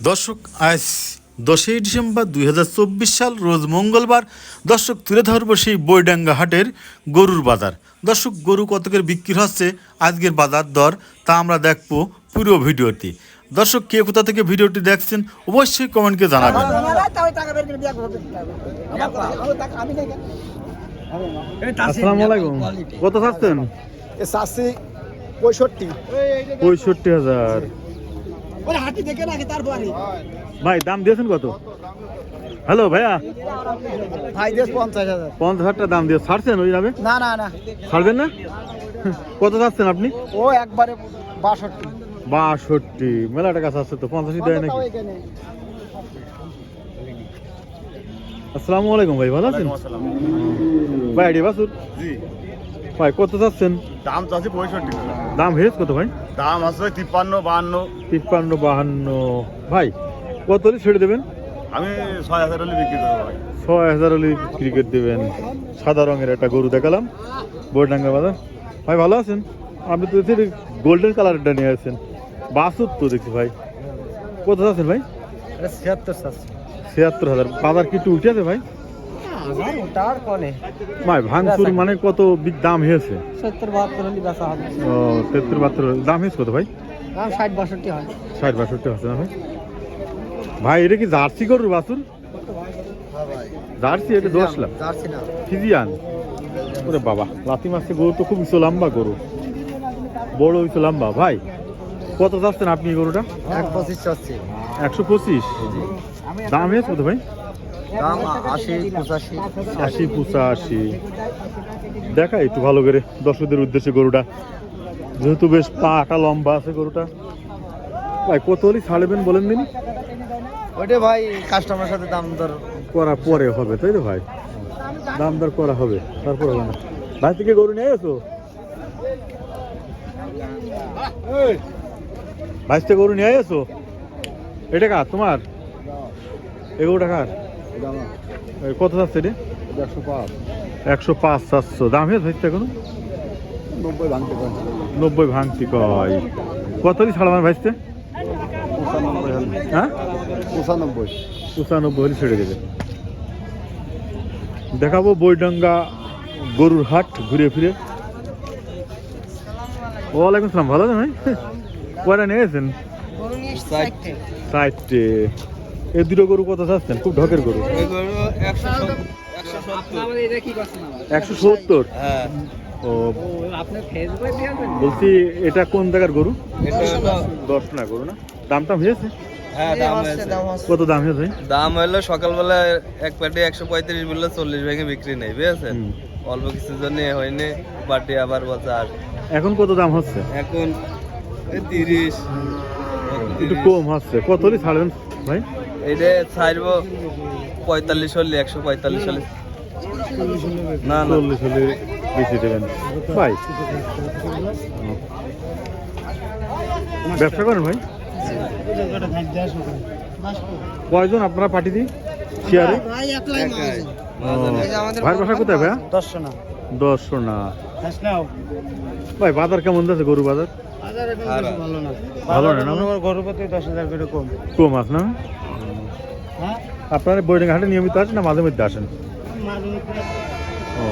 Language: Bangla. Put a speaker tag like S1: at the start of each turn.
S1: দর্শক আজ দশই ডিসেম্বর দু হাজার চব্বিশ সাল রোজ মঙ্গলবার। দর্শক তুলে ধরবো সেই বইডাঙ্গা হাটের গরুর বাজার। দর্শক গরু কতকের বিক্রি হচ্ছে আজকের বাজার দর তা আমরা দেখব পুরো ভিডিওটি দর্শক কে কোথা থেকে ভিডিওটি দেখছেন অবশ্যই কমেন্টকে জানাবেন। কত থাকছেন
S2: চাষি পঁয়ষট্টি।
S1: পঁয়ষট্টি হাজার।
S2: হাতি দেখে নাকি তারপরে
S1: ভাই দাম দিয়েছেন কত? হ্যালো ভাইয়া।
S2: ভাই দেশ পঞ্চাশ হাজার।
S1: পঞ্চাশ হাজার টাকা দাম দিয়ে ছাড়ছেন ওই যাবে
S2: না না না।
S1: ছাড়বেন না? কত যাচ্ছেন আপনি?
S2: ও একবারে বাষট্টি।
S1: বাষট্টি। মেলা টাকা আছে তো পঞ্চাশই দেয় নাকি? আসসালামু আলাইকুম ভাই ভালো আছেন? ভাই আইডি বাসুর
S3: জি।
S1: ভাই কত যাচ্ছেন?
S3: দাম চাচ্ছি পঁয়ষট্টি।
S1: দাম হেজ কত ভাই?
S3: দাম আছে তিপ্পান্ন বাহান্ন।
S1: তিপ্পান্ন বাহান্ন। ভাই কত হলে ছেড়ে দেবেন?
S3: আমি ছয় হাজার হলে বিক্রি করব ভাই।
S1: ছয় হাজার হলে ক্রিকেট দেবেন। সাদা রঙের একটা গরু দেখালাম বইডাঙ্গা বাজার। ভাই ভালো আছেন? আপনি তো দেখছি গোল্ডেন কালারটা নিয়ে আসছেন বাসুর তো দেখছি ভাই। কত আছেন ভাই?
S2: ছিয়াত্তর
S1: ছিয়াত্তর হাজার। বাজার কি একটু উঠে আছে ভাই? ভাই ভাঙচুর মানে কত দাম হয়েছে?
S2: সত্তর বাহাত্তর হলে বেচা হবে।
S1: ও তেত্তর বাহাত্তর দাম হয়েছে কত ভাই?
S2: দাম ষাট বাষট্টি হয়।
S1: ষাট বাষট্টি আছে না ভাই? ভাই এটা কি জার্সি গরুর বাছুর? জার্সি এটা দশ লাখ। ফিজিয়ান? ওরে বাবা লাতি মাছতে গরু তো খুব ইসো লম্বা গরু। বড় ইসো লম্বা। ভাই কত চাচ্ছেন আপনি গরুটা?
S2: এক পঁচিশ চাচ্ছি।
S1: একশো পঁচিশ। দাম হয়েছে কত ভাই?
S2: দাম আশি পঁচাশি।
S1: আশি পঁচাশি। দেখা একটু ভালো করে দর্শকদের উদ্দেশ্যে গরুটা। যেহেতু বেশ পাটা লম্বা আছে গরুটা। ভাই কত হলে ছাড়বেন বলেন দিন?
S2: ওইটা ভাই কাস্টমারের সাথে দাম দর
S1: করা পরে হবে তাই তো ভাই? দাম দর করা হবে তারপর হবে না। ভাই থেকে গরু নিয়ে এসো। ভাই থেকে গরু নিয়ে এসো। এটা কার? তোমার? এগুলো টাকার এই কত যাচ্ছে এটা
S2: একশো পাঁচ।
S1: একশো পাঁচ সাতশো দাম হয়েছে ভাই এখনও?
S2: নব্বই ভাঙতে
S1: নব্বই ভাঙতি কয়। কত হলে ছাড়াবার ভাইতে
S2: পঁচানব্বই
S1: হ্যাঁ?
S2: পঁচানব্বই।
S1: পঁচানব্বই হলে ছেড়ে দেবে। দেখাবো বইডাঙ্গা গরুর হাট ঘুরে ফিরে। ওয়ালাইকুম সালাম। ভালো আছেন ভাই? কয়টা নিয়ে গেছেন? চারটে। এই দুটো গরু কত চাচ্ছেন? খুব ঢকের গরু। একশো সত্তর।
S3: হ্যাঁ।
S1: ও বলছি এটা কোন জায়গার গরু? দশ না গরু না? দাম টাম হয়েছে?
S3: হ্যাঁ দাম
S1: কত দাম হয়েছে? ভাই
S3: দাম হলো সকালবেলা এক প্যাটে একশো পঁয়ত্রিশ বললে চল্লিশ ভেঙে বিক্রি নেই বুঝেছেন? অল্প কিছু জন্য হয়নি বাটি আবার বলছে আর।
S1: এখন কত দাম হচ্ছে?
S3: এখন তিরিশ।
S1: একটু কম হচ্ছে। কত হলে ছাড়বেন ভাই?
S3: এইটা ছাড়বো পঁয়তাল্লিশ হলে একশো পঁয়তাল্লিশ হলে। না
S1: চল্লিশ হলে বেশি দেবেন। ভাই। ব্যবসা করেন ভাই? কয়জন আপনারা পার্টি দিই
S3: একাই।
S1: ভাইয়ের বাসা কোথায় ভাইয়া?
S2: দশশো না
S1: দশশো না ভাই বাজার কেমন যাচ্ছে গরু বাজার?
S2: ভালো না।
S1: ভালো না, না?
S2: গরু প্রতি দশ হাজার করে কম।
S1: কম আছে না? আপনারা বৈডাঙ্গা হাটে নিয়মিত আসেন না মাঝে মধ্যে আসেন? ও।